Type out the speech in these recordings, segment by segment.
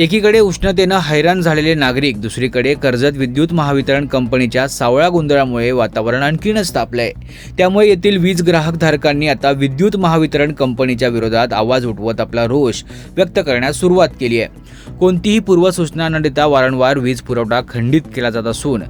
एकीकडे उष्णतेनं हैराण झालेले नागरिक दुसरीकडे कर्जत विद्युत महावितरण कंपनीच्या सावळ्या गोंधळामुळे वातावरण आणखीनच तापलंय. त्यामुळे येथील वीज ग्राहक धारकांनी आता विद्युत महावितरण कंपनीच्या विरोधात आवाज उठवत आपला रोष व्यक्त करण्यास सुरुवात केली आहे. कोणतीही पूर्वसूचना न देता वारंवार वीज पुरवठा खंडित केला जात असून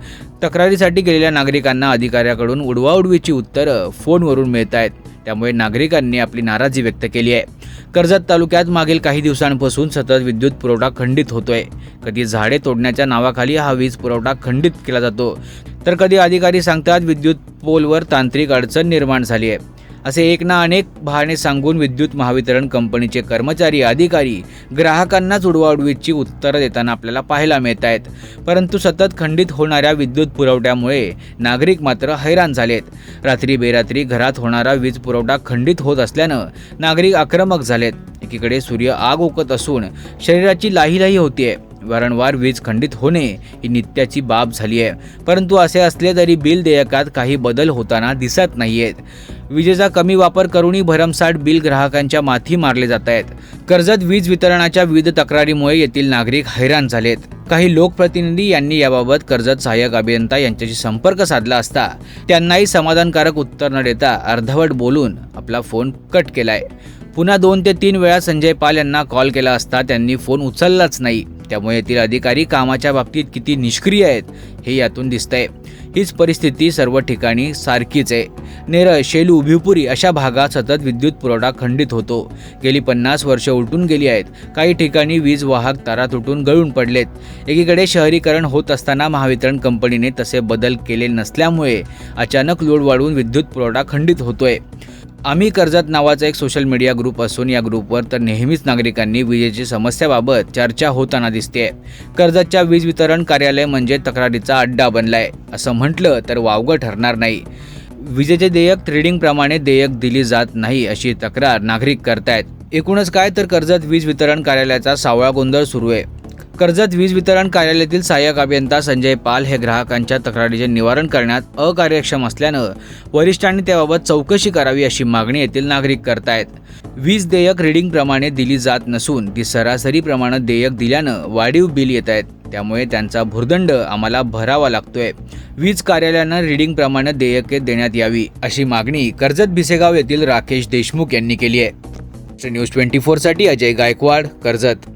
तक्रारीसाठी गेलेल्या नागरिकांना अधिकाऱ्याकडून उडवाउडवीची उत्तरं फोनवरून मिळत आहेत त्यामुळे नागरिकांनी आपली नाराजी व्यक्त केली आहे. कर्जत तालुक्यात मागील काही दिवसांपासून सतत विद्युत पुरवठा खंडित होतोय. कधी झाडे तोडण्याच्या नावाखाली हा वीज पुरवठा खंडित केला जातो. तर कधी अधिकारी सांगतात विद्युत पोलवर तांत्रिक अडचण निर्माण झाली आहे. असे एक ना अनेक बहाणे सांगून विद्युत महावितरण कंपनीचे कर्मचारी अधिकारी ग्राहकांनाच उडवाउडवीची उत्तरं देताना आपल्याला पाहायला मिळत आहेत परंतु सतत खंडित होणाऱ्या विद्युत पुरवठ्यामुळे नागरिक मात्र हैराण झालेत. रात्री बेरात्री घरात होणारा वीज पुरवठा खंडित होत असल्यानं नागरिक आक्रमक झालेत. एकीकडे सूर्य आग ओकत असून शरीराची लाहीलाही होतीये. वारंवार वीज खंडित होणे ही नित्याची बाब झाली आहे परंतु असे असले तरी बिल देयकात काही बदल होताना दिसत नाहीयेत. विजेचा कमी वापर करूनही भरमसाठ बिल ग्राहकांच्या माथी मारले जात आहेत. कर्जत वीज वितरणाच्या विविध तक्रारीमुळे येथील नागरिक हैराण झालेत. काही लोकप्रतिनिधी यांनी याबाबत कर्जत सहाय्यक अभियंता यांच्याशी संपर्क साधला असता त्यांनाही समाधानकारक उत्तर न देता अर्धवट बोलून आपला फोन कट केलाय. पुन्हा दोन ते तीन वेळा संजय पाल यांना कॉल केला असता त्यांनी फोन उचललाच नाही. त्यामुळे येथील अधिकारी कामाच्या बाबतीत किती निष्क्रिय आहेत हे यातून दिसतंय. हीच परिस्थिती सर्व ठिकाणी सारखीच आहे. नेरळ शेलू भिवपुरी अशा भागात सतत विद्युत पुरवठा खंडित होतो. गेली पन्नास वर्ष उलटून गेली आहेत. काही ठिकाणी वीज वाहक तारा तुटून गळून पडलेत. एकीकडे शहरीकरण होत असताना महावितरण कंपनीने तसे बदल केले नसल्यामुळे अचानक लोड वाढवून विद्युत पुरवठा खंडित होतोय. आम्ही कर्जत नावाचा एक सोशल मीडिया ग्रुप असून या ग्रुपवर तर नेहमीच नागरिकांनी विजेची समस्याबाबत चर्चा होताना दिसते कर्जतच्या वीज वितरण कार्यालय म्हणजे तक्रारीचा अड्डा बनलाय. असं म्हटलं तर वावगं ठरणार नाही. विजेचे देयक ट्रेडिंगप्रमाणे देयक दिली जात नाही अशी तक्रार नागरिक करतायत. एकूणच काय तर कर्जत वीज वितरण कार्यालयाचा सावळा गोंधळ सुरू आहे. कर्जत वीज वितरण कार्यालयातील सहाय्यक अभियंता संजय पाल हे ग्राहकांच्या तक्रारीचे निवारण करण्यात अकार्यक्षम असल्यानं वरिष्ठांनी त्याबाबत चौकशी करावी अशी मागणी येथील नागरिक करतायत. वीज देयक रिडिंगप्रमाणे दिली जात नसून ती सरासरीप्रमाणे देयक दिल्यानं वाढीव बिल येत आहेत त्यामुळे त्यांचा भुर्दंड आम्हाला भरावा लागतोय. वीज कार्यालयानं रिडिंगप्रमाणे देयके देण्यात यावी अशी मागणी कर्जत भिसेगाव येथील राकेश देशमुख यांनी केली आहे. न्यूज ट्वेंटी फोरसाठी अजय गायकवाड कर्जत.